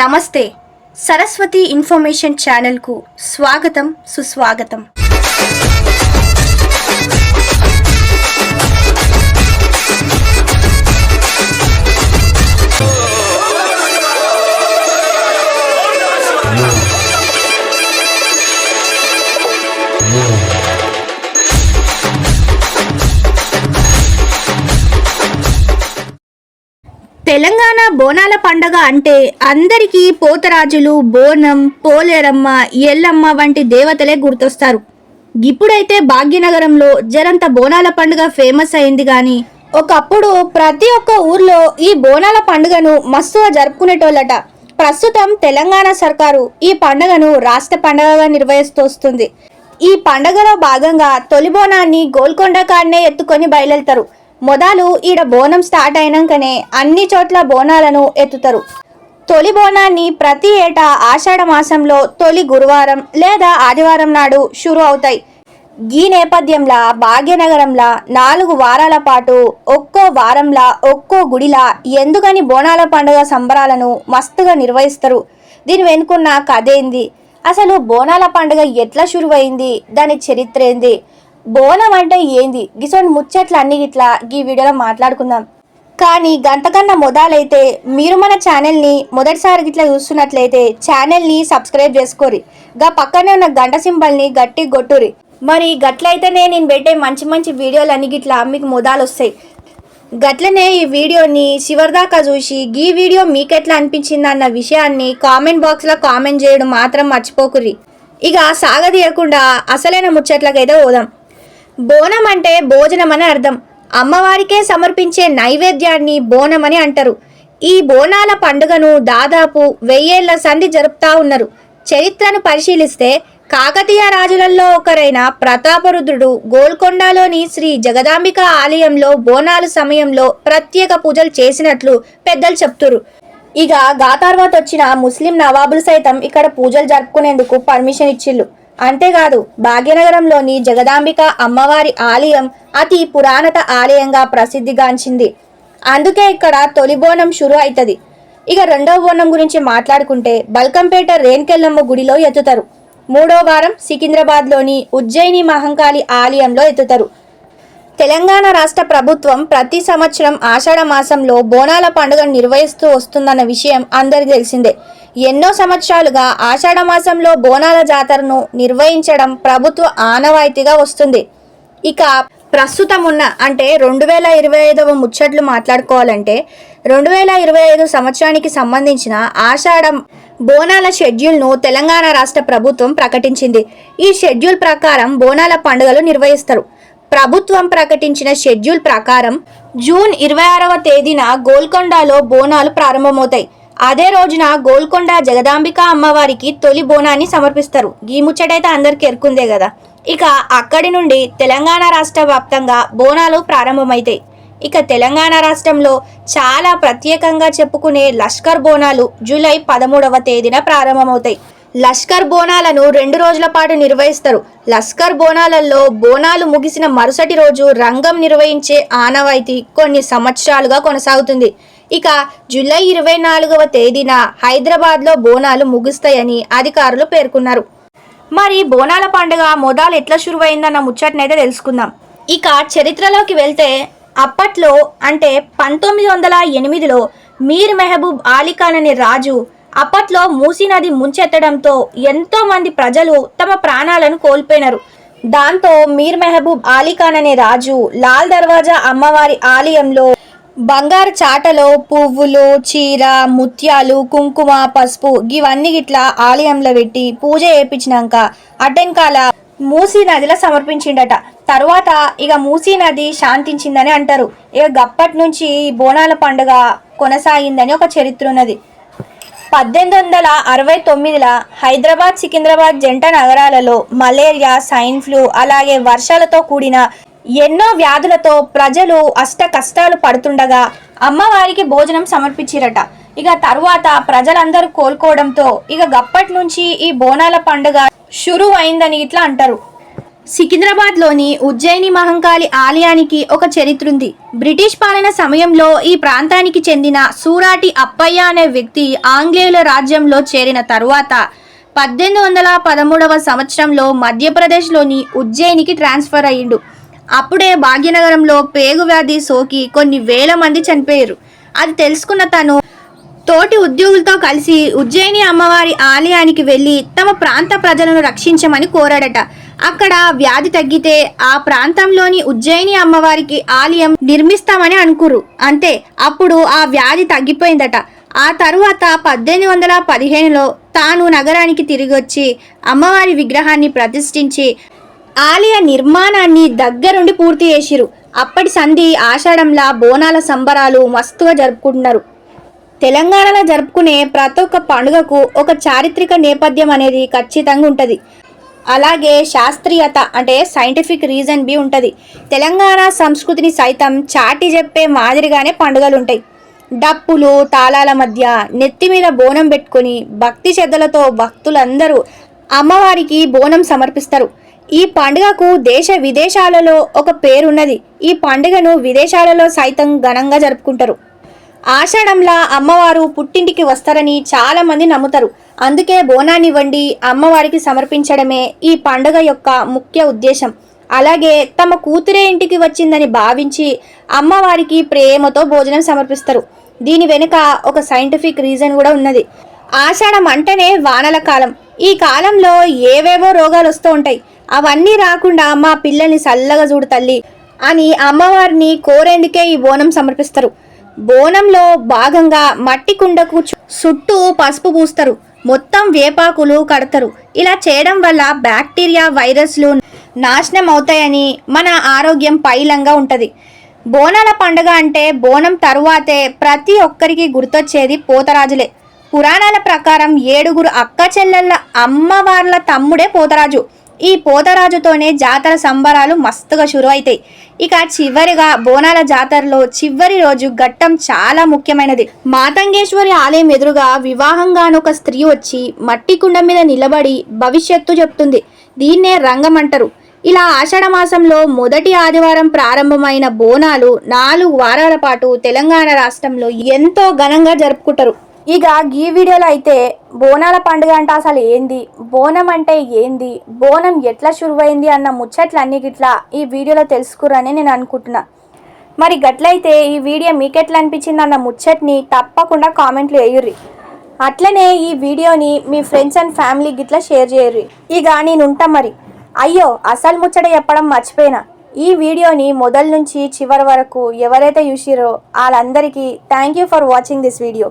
నమస్తే. సరస్వతి ఇన్ఫర్మేషన్ ఛానల్కు స్వాగతం సుస్వాగతం. తెలంగాణ బోనాల పండగ అంటే అందరికీ పోతరాజులు బోనం పోలేరమ్మ ఎల్లమ్మ వంటి దేవతలే గుర్తొస్తారు. ఇప్పుడైతే భాగ్యనగరంలో జరంత బోనాల పండుగ ఫేమస్ అయింది కానీ ఒకప్పుడు ప్రతి ఒక్క ఊర్లో ఈ బోనాల పండుగను మస్తుగా జరుపుకునేటోళ్ళట. ప్రస్తుతం తెలంగాణ సర్కారు ఈ పండుగను రాష్ట్ర పండుగగా నిర్వహిస్తూ వస్తుంది ఈ పండుగలో భాగంగా తొలి బోనాన్ని గోల్కొండ కాడనే ఎత్తుకొని బయలుదేరుతారు. మొదలు ఈడ బోనం స్టార్ట్ అయినాకనే అన్ని చోట్ల బోనాలను ఎత్తుతారు. తొలి బోనాన్ని ప్రతి ఏటా ఆషాఢ మాసంలో తొలి గురువారం లేదా ఆదివారం నాడు షురు అవుతాయి. ఈ నేపథ్యంలో భాగ్యనగరంలా నాలుగు వారాల పాటు ఒక్కో వారంలా ఒక్కో గుడిలా ఎందుకని బోనాల పండుగ సంబరాలను మస్తుగా నిర్వహిస్తారు? దీని వెనుకున్న కథ ఏంది? అసలు బోనాల పండుగ ఎట్లా షురువైంది? దాని చరిత్ర ఏంది? బోనం అంటే ఏంది? గిసోని ముచ్చట్లు అన్ని ఇట్లా ఈ వీడియోలో మాట్లాడుకుందాం. కానీ గంతకన్నా మొదలైతే మీరు మన ఛానల్ని మొదటిసారి ఇట్లా చూస్తున్నట్లయితే ఛానల్ని సబ్స్క్రైబ్ చేసుకోరి. గా పక్కనే ఉన్న గంట సింబల్ని గట్టి కొట్టురి మరి గట్లయితేనే నేను పెట్టే మంచి మంచి వీడియోలు అన్ని గిట్లా మీకు మొదలు వస్తాయి గట్లనే ఈ వీడియోని చివరిదాకా చూసి ఈ వీడియో మీకెట్లా అనిపించింది అన్న విషయాన్ని కామెంట్ బాక్స్లో కామెంట్ చేయడం మాత్రం మర్చిపోకుర్రి. ఇక సాగదీయకుండా అసలైన ముచ్చట్లకైతే పోదాం. బోనం అంటే భోజనం అని అర్థం. అమ్మవారికే సమర్పించే నైవేద్యాన్ని బోనం అని అంటారు. ఈ బోనాల పండుగను దాదాపు వెయ్యేళ్ళ సంధి జరుపుతా ఉన్నారు. చరిత్రను పరిశీలిస్తే కాకతీయ రాజులలో ఒకరైన ప్రతాపరుద్రుడు గోల్కొండలోని శ్రీ జగదాంబిక ఆలయంలో బోనాల సమయంలో ప్రత్యేక పూజలు చేసినట్లు పెద్దలు చెప్తురు. ఇక గా తర్వాత వచ్చిన ముస్లిం నవాబులు సైతం ఇక్కడ పూజలు జరుపుకునేందుకు పర్మిషన్ ఇచ్చిళ్ళు. అంతేకాదు భాగ్యనగరంలోని జగదాంబిక అమ్మవారి ఆలయం అతి పురాణత ఆలయంగా ప్రసిద్ధిగాంచింది. అందుకే ఇక్కడ తొలి బోనం షురు అవుతుంది ఇక రెండవ బోనం గురించి మాట్లాడుకుంటే బల్కంపేట రేణకెల్లమ్మ గుడిలో ఎత్తుతారు. మూడో వారం సికింద్రాబాద్లోని ఉజ్జయిని మహంకాళి ఆలయంలో ఎత్తుతారు. తెలంగాణ రాష్ట్ర ప్రభుత్వం ప్రతి సంవత్సరం ఆషాఢ మాసంలో బోనాల పండుగ నిర్వహిస్తూ వస్తుందన్న విషయం అందరికి తెలిసిందే. ఎన్నో సంవత్సరాలుగా ఆషాఢ మాసంలో బోనాల జాతరను నిర్వహించడం ప్రభుత్వ ఆనవాయితీగా వస్తుంది. ఇక ప్రస్తుతం ఉన్న అంటే రెండు వేల ఇరవై ఐదవ ముచ్చట్లు మాట్లాడుకోవాలంటే రెండు వేల ఇరవై ఐదు సంవత్సరానికి సంబంధించిన ఆషాఢం బోనాల షెడ్యూల్ను తెలంగాణ రాష్ట్ర ప్రభుత్వం ప్రకటించింది. ఈ షెడ్యూల్ ప్రకారం బోనాల పండుగలు నిర్వహిస్తారు. ప్రభుత్వం ప్రకటించిన షెడ్యూల్ ప్రకారం జూన్ ఇరవై ఆరవ తేదీన గోల్కొండలో బోనాలు ప్రారంభమవుతాయి. అదే రోజున గోల్కొండ జగదాంబిక అమ్మవారికి తొలి బోనాన్ని సమర్పిస్తారు. ఈ ముచ్చటైతే అందరికీ ఎరుకుందే కదా. ఇక అక్కడి నుండి తెలంగాణ రాష్ట్ర వ్యాప్తంగా బోనాలు ప్రారంభమవుతాయి ఇక తెలంగాణ రాష్ట్రంలో చాలా ప్రత్యేకంగా చెప్పుకునే లష్కర్ బోనాలు జూలై పదమూడవ తేదీన ప్రారంభమవుతాయి. లష్కర్ బోనాలను రెండు రోజుల పాటు నిర్వహిస్తారు. లష్కర్ బోనాలలో బోనాలు ముగిసిన మరుసటి రోజు రంగం నిర్వహించే ఆనవాయితీ కొన్ని సంవత్సరాలుగా కొనసాగుతుంది. ఇక జూలై ఇరవై నాలుగవ తేదీన హైదరాబాద్లో బోనాలు ముగుస్తాయని అధికారులు పేర్కొన్నారు. మరి బోనాల పండుగ మొదలు ఎట్లా శురువైందన్న ముచ్చటనైతే తెలుసుకుందాం. ఇక చరిత్రలోకి వెళ్తే అప్పట్లో అంటే పంతొమ్మిది వందల ఎనిమిదిలో మీర్ మెహబూబ్ అలీఖాన్ అనే రాజు అప్పట్లో మూసీ నది ముంచెత్తడంతో ఎంతో మంది ప్రజలు తమ ప్రాణాలను కోల్పోయినారు. దాంతో మీర్ మెహబూబ్ ఆలీఖాన్ అనే రాజు లాల్ దర్వాజా అమ్మవారి ఆలయంలో బంగారు చాటలో పువ్వులు చీర ముత్యాలు కుంకుమ పసుపు ఇవన్నీ ఇట్లా ఆలయంలో పెట్టి పూజ చేయించినాక అటెంకాల మూసీ నదిలో సమర్పించిండట. తర్వాత ఇక మూసీ నది శాంతించిందని అంటారు. ఇక గప్పటి నుంచి బోనాల పండుగ కొనసాగిందని ఒక చరిత్ర ఉన్నది. పద్దెనిమిది వందల అరవై తొమ్మిదిలో హైదరాబాద్ సికింద్రాబాద్ జంట నగరాలలో మలేరియా సైన్ ఫ్లూ అలాగే వర్షాలతో కూడిన ఎన్నో వ్యాధులతో ప్రజలు అష్ట కష్టాలు పడుతుండగా అమ్మవారికి భోజనం సమర్పించిరట. ఇక తరువాత ప్రజలందరూ కోలుకోవడంతో ఇక గప్పటి నుంచి ఈ బోనాల పండుగ షురు అయిందని ఇట్లా అంటారు. సికింద్రాబాద్లోని ఉజ్జయిని మహంకాళి ఆలయానికి ఒక చరిత్ర ఉంది బ్రిటిష్ పాలన సమయంలో ఈ ప్రాంతానికి చెందిన సూరాటి అప్పయ్య అనే వ్యక్తి ఆంగ్లేయుల రాజ్యంలో చేరిన తరువాత పద్దెనిమిది వందల పదమూడవ సంవత్సరంలో మధ్యప్రదేశ్లోని ఉజ్జయినికి ట్రాన్స్ఫర్ అయ్యిండు. అప్పుడే భాగ్యనగరంలో పేగు వ్యాధి సోకి కొన్ని వేల మంది చనిపోయారు. అది తెలుసుకున్న తను తోటి ఉద్యోగులతో కలిసి ఉజ్జయిని అమ్మవారి ఆలయానికి వెళ్ళి తమ ప్రాంత ప్రజలను రక్షించమని కోరాడట. అక్కడ వ్యాధి తగ్గితే ఆ ప్రాంతంలోని ఉజ్జయిని అమ్మవారికి ఆలయం నిర్మిస్తామని అనుకురు. అంతే అప్పుడు ఆ వ్యాధి తగ్గిపోయిందట. ఆ తరువాత పద్దెనిమిది వందల పదిహేనులో తాను నగరానికి తిరిగి వచ్చి అమ్మవారి విగ్రహాన్ని ప్రతిష్ఠించి ఆలయ నిర్మాణాన్ని దగ్గరుండి పూర్తి చేసిరు. అప్పటి సంధి ఆషాఢంలా బోనాల సంబరాలు మస్తుగా జరుపుకుంటున్నారు. తెలంగాణలో జరుపుకునే ప్రతి ఒక్క పండుగకు ఒక చారిత్రక నేపథ్యం అనేది ఖచ్చితంగా ఉంటుంది. అలాగే శాస్త్రీయత అంటే సైంటిఫిక్ రీజన్ బి ఉంటుంది. తెలంగాణ సంస్కృతిని సైతం చాటి చెప్పే మాదిరిగానే పండుగలు ఉంటాయి డప్పులు తాళాల మధ్య నెత్తి మీద బోనం పెట్టుకొని భక్తి శ్రద్ధలతో భక్తులందరూ అమ్మవారికి బోనం సమర్పిస్తారు. ఈ పండుగకు దేశ విదేశాలలో ఒక పేరున్నది. ఈ పండుగను విదేశాలలో సైతం ఘనంగా జరుపుకుంటారు. ఆషాఢంలా అమ్మవారు పుట్టింటికి వస్తారని చాలా మంది నమ్ముతారు. అందుకే బోనాన్ని వండి అమ్మవారికి సమర్పించడమే ఈ పండుగ యొక్క ముఖ్య ఉద్దేశం. అలాగే తమ కూతురే ఇంటికి వచ్చిందని భావించి అమ్మవారికి ప్రేమతో భోజనం సమర్పిస్తారు. దీని వెనుక ఒక సైంటిఫిక్ రీజన్ కూడా ఉన్నది. ఆషాఢం అంటేనే వానల కాలం. ఈ కాలంలో ఏవేవో రోగాలు వస్తూ ఉంటాయి. అవన్నీ రాకుండా మా పిల్లల్ని చల్లగా చూడు తల్లి అని అమ్మవారిని కోరేందుకే ఈ బోనం సమర్పిస్తారు. బోనంలో భాగంగా మట్టి కుండకు చుట్టూ పసుపు పూస్తారు. మొత్తం వేపాకులు కడతారు. ఇలా చేయడం వల్ల బ్యాక్టీరియా వైరస్లు నాశనం అవుతాయని మన ఆరోగ్యం పైలంగా ఉంటుంది. బోనాల పండుగ అంటే బోనం తరువాతే ప్రతి ఒక్కరికి గుర్తొచ్చేది పోతరాజులే. పురాణాల ప్రకారం ఏడుగురు అక్క చెల్లెళ్ళ అమ్మవార్ల తమ్ముడే పోతరాజు. ఈ పోతరాజుతోనే జాతర సంబరాలు మస్తుగా షురు అవుతాయి ఇక చివరిగా బోనాల జాతరలో చివరి రోజు ఘట్టం చాలా ముఖ్యమైనది. మాతంగేశ్వరి ఆలయం ఎదురుగా వివాహంగాను ఒక స్త్రీ వచ్చి మట్టి కుండ మీద నిలబడి భవిష్యత్తు చెప్తుంది. దీన్నే రంగం అంటారు. ఇలా ఆషాఢమాసంలో మొదటి ఆదివారం ప్రారంభమైన బోనాలు నాలుగు వారాల పాటు తెలంగాణ రాష్ట్రంలో ఎంతో ఘనంగా జరుపుకుంటారు. ఇక ఈ వీడియోలో అయితే బోనాల పండుగ అంటే అసలు ఏంది? బోనం అంటే ఏంది? బోనం ఎట్లా శురువైంది అన్న ముచ్చట్లన్నీ గిట్లా ఈ వీడియోలో తెలుసుకురని నేను అనుకుంటున్నా. మరి గట్లయితే ఈ వీడియో మీకెట్లా అనిపించింది అన్న ముచ్చట్ని తప్పకుండా కామెంట్లు వేయుర్రి. అట్లనే ఈ వీడియోని మీ ఫ్రెండ్స్ అండ్ ఫ్యామిలీ గిట్లా షేర్ చేయర్రి. ఇక నేను ఉంటా మరి. అయ్యో అసలు ముచ్చట చెప్పడం మర్చిపోయినా. ఈ వీడియోని మొదల నుంచి చివరి వరకు ఎవరైతే చూసిరో వాళ్ళందరికీ thank you for watching this video